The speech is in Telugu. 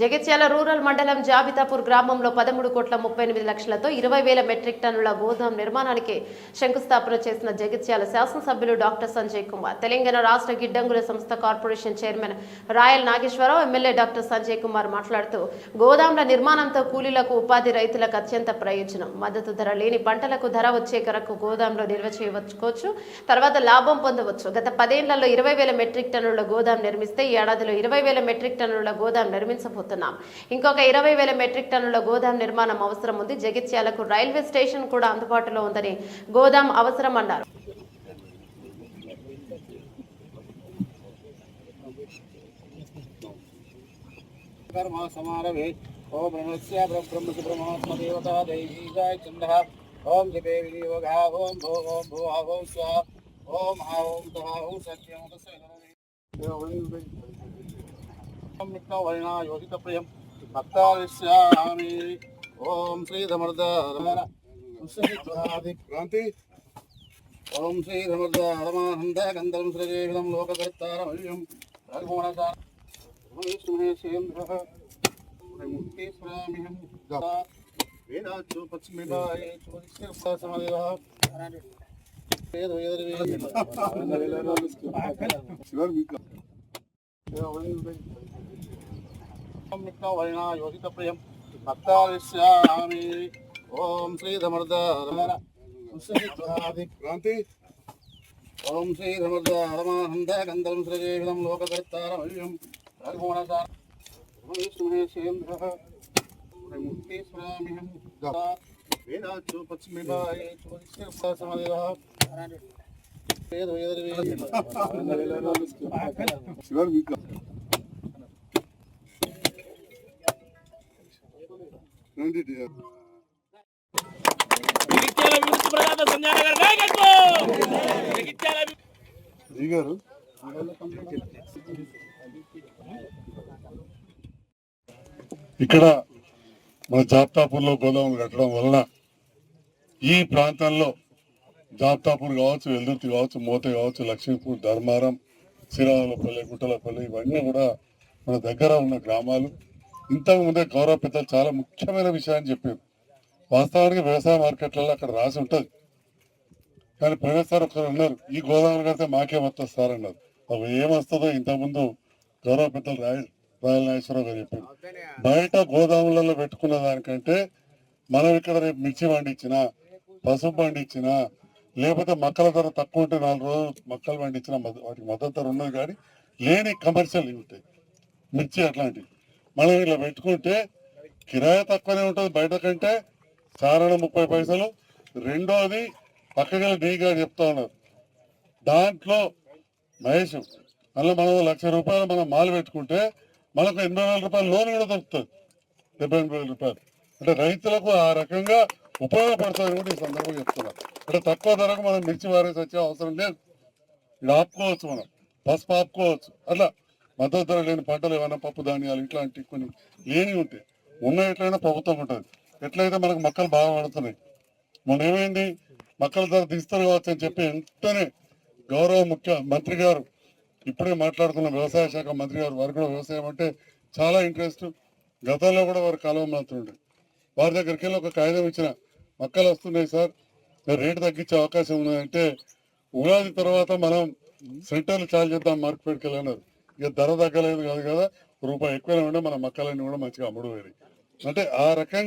జగిత్యాల రూరల్ మండలం జాబితాపూర్ గ్రామంలో పదమూడు కోట్ల ముప్పై ఎనిమిది లక్షలతో ఇరవై వేల మెట్రిక్ టన్నుల గోదాం నిర్మాణానికి శంకుస్థాపన చేసిన జగిత్యాల శాసనసభ్యులు డాక్టర్ సంజయ్ కుమార్. తెలంగాణ రాష్ట్ర గిడ్డంగుల సంస్థ corporation chairman Rayal Nageswararao MLA doctor Sanjay Kumar మాట్లాడుతూ గోదాంల నిర్మాణంతో కూలీలకు ఉపాధి రైతులకు అత్యంత ప్రయోజనం. మద్దతు ధర లేని పంటలకు ధర వచ్చే కరకు గోదాంలో నిల్వ చేయవచ్చుకోవచ్చు. తర్వాత లాభం పొందవచ్చు. గత పదేళ్ళలో ఇరవై వేల మెట్రిక్ టన్నుల గోదాం నిర్మిస్తే ఈ ఏడాదిలో ఇరవై వేల మెట్రిక్ టన్నుల గోదాం తీసుకుపోతున్నాం ఇంకొక ఇరవై వేల మెట్రిక్ టన్నుల గోదాం నిర్మాణం అవసరం ఉంది. జగిత్యాలకు రైల్వే స్టేషన్ కూడా అందుబాటులో ఉందని గోదాం అవసరం అన్నారు. ఓం బ్రహ్మస్య బ్రహ్మసు బ్రహ్మాత్మ దేవత చంద్ర ఓం జపే వినియోగ. ఓం భో ఓం భో ఓం స్వ ఓం ఆ సత్యం వరిణా యోగిత ప్రియం భక్తాలిష్యామి ఓం శ్రీ క్రాంతి. ఓం శ్రీ రమర్దారమానంద గంధరం శ్రీజీవితం లోకకర్తారమయ్యం రఘుమణేంద్రముక్తిస్వామిహం వేదాచు పశ్చిమిభాయే సమదేవ శివ నిత్యవైనా యోగిత ప్రియం భక్తాలిష్యామి ఓం శ్రీ క్రాంతి ఓం శ్రీ ధమర్దారమానంద గంధం శ్రీజీవితం లోకకర్తారమయం రఘుమణసార మహేశ్వరేంద్ర ముక్తీశ్వరామిహం వేదాచు పశ్చిమిబాయి సమదేవ వేద దిగారు ఇక్కడ మన జాప్తాపూర్లో గోదాములు కట్టడం వలన ఈ ప్రాంతంలో జాప్తాపూర్ కావచ్చు వెల్దుర్తి కావచ్చు మోత కావచ్చు లక్ష్మీపూర్ ధర్మారం శ్రీరాములపల్లి గుట్టలపల్లి ఇవన్నీ కూడా మన దగ్గర ఉన్న గ్రామాలు. ఇంతకు ముందే గౌరవ పెద్దలు చాలా ముఖ్యమైన విషయాన్ని చెప్పారు. వాస్తవానికి వ్యవసాయ మార్కెట్లలో అక్కడ రాసి ఉంటుంది. కానీ ప్రవేశ్ సార్ ఒకరు ఉన్నారు ఈ గోదావరి కడితే మాకే వస్తుంది సార్ అన్నారు. అవి ఏమొస్తుందో ఇంతకుముందు గౌరవ పెద్దలు రాయ రాయల నాగేశ్వరరావు గారు చెప్పారు. బయట గోదాములలో పెట్టుకున్న దానికంటే మనం ఇక్కడ రేపు మిర్చి పండించినా పసుపు పండించినా లేకపోతే మక్కల ధర తక్కువ ఉంటే నాలుగు రోజులు మక్కలు పండించినా వాటికి మద్దతు ధర ఉన్నది కానీ లేని కమర్షియల్ ఉంటాయి మిర్చి అట్లాంటివి మనం ఇలా పెట్టుకుంటే కిరాయి తక్కువనే ఉంటుంది బయట కంటే. సాధారణ ముప్పై పైసలు. రెండోది పక్కగా గారు చెప్తా ఉన్నారు. దాంట్లో మహేష్ మళ్ళీ మనం లక్ష రూపాయలు మనం మాలు పెట్టుకుంటే మనకు ఎనభై వేల రూపాయలు లోన్ కూడా దొరుకుతుంది. డెబ్బై ఎనభై వేల రూపాయలు. అంటే రైతులకు ఆ రకంగా ఉపయోగపడుతుంది కూడా ఈ సందర్భంగా చెప్తున్నారు అంటే తక్కువ ధరకు మనం మిర్చి వారేసి వచ్చే అవసరం లేదు. ఇక్కడ ఆపుకోవచ్చు మనం. పసుపు ఆపుకోవచ్చు. అట్లా మద్దతు ధర లేని పంటలు ఏమైనా పప్పు ధాన్యాలు ఇట్లాంటి కొన్ని లేని ఉంటాయి ఉన్న ఎట్లయినా ప్రభుత్వం ఉంటుంది. ఎట్లయితే మనకు మొక్కలు బాగా పడుతున్నాయి. మనం ఏమైంది? మొక్కల ధర దిస్తారు కావచ్చు అని చెప్పి వెంటనే గౌరవ ముఖ్య మంత్రి గారు ఇప్పుడే మాట్లాడుతున్న వ్యవసాయ శాఖ మంత్రి గారు వారు కూడా వ్యవసాయం అంటే చాలా ఇంట్రెస్ట్ గతంలో కూడా వారు కాలువ మాత్రుండే వారి దగ్గరికి వెళ్ళి ఒక కాగితం ఇచ్చిన మొక్కలు వస్తున్నాయి సార్. రేటు తగ్గించే అవకాశం ఉన్నదంటే ఉగాది తర్వాత మనం సెంటర్లు చాలు చేద్దాం మార్కెట్కి వెళ్ళన్నారు ఇక ధర తగ్గలేదు కాదు కదా రూపాయి ఎక్కువనే ఉంటే మన మక్కలన్నీ కూడా మంచిగా అమ్ముడు అంటే ఆ రకంగా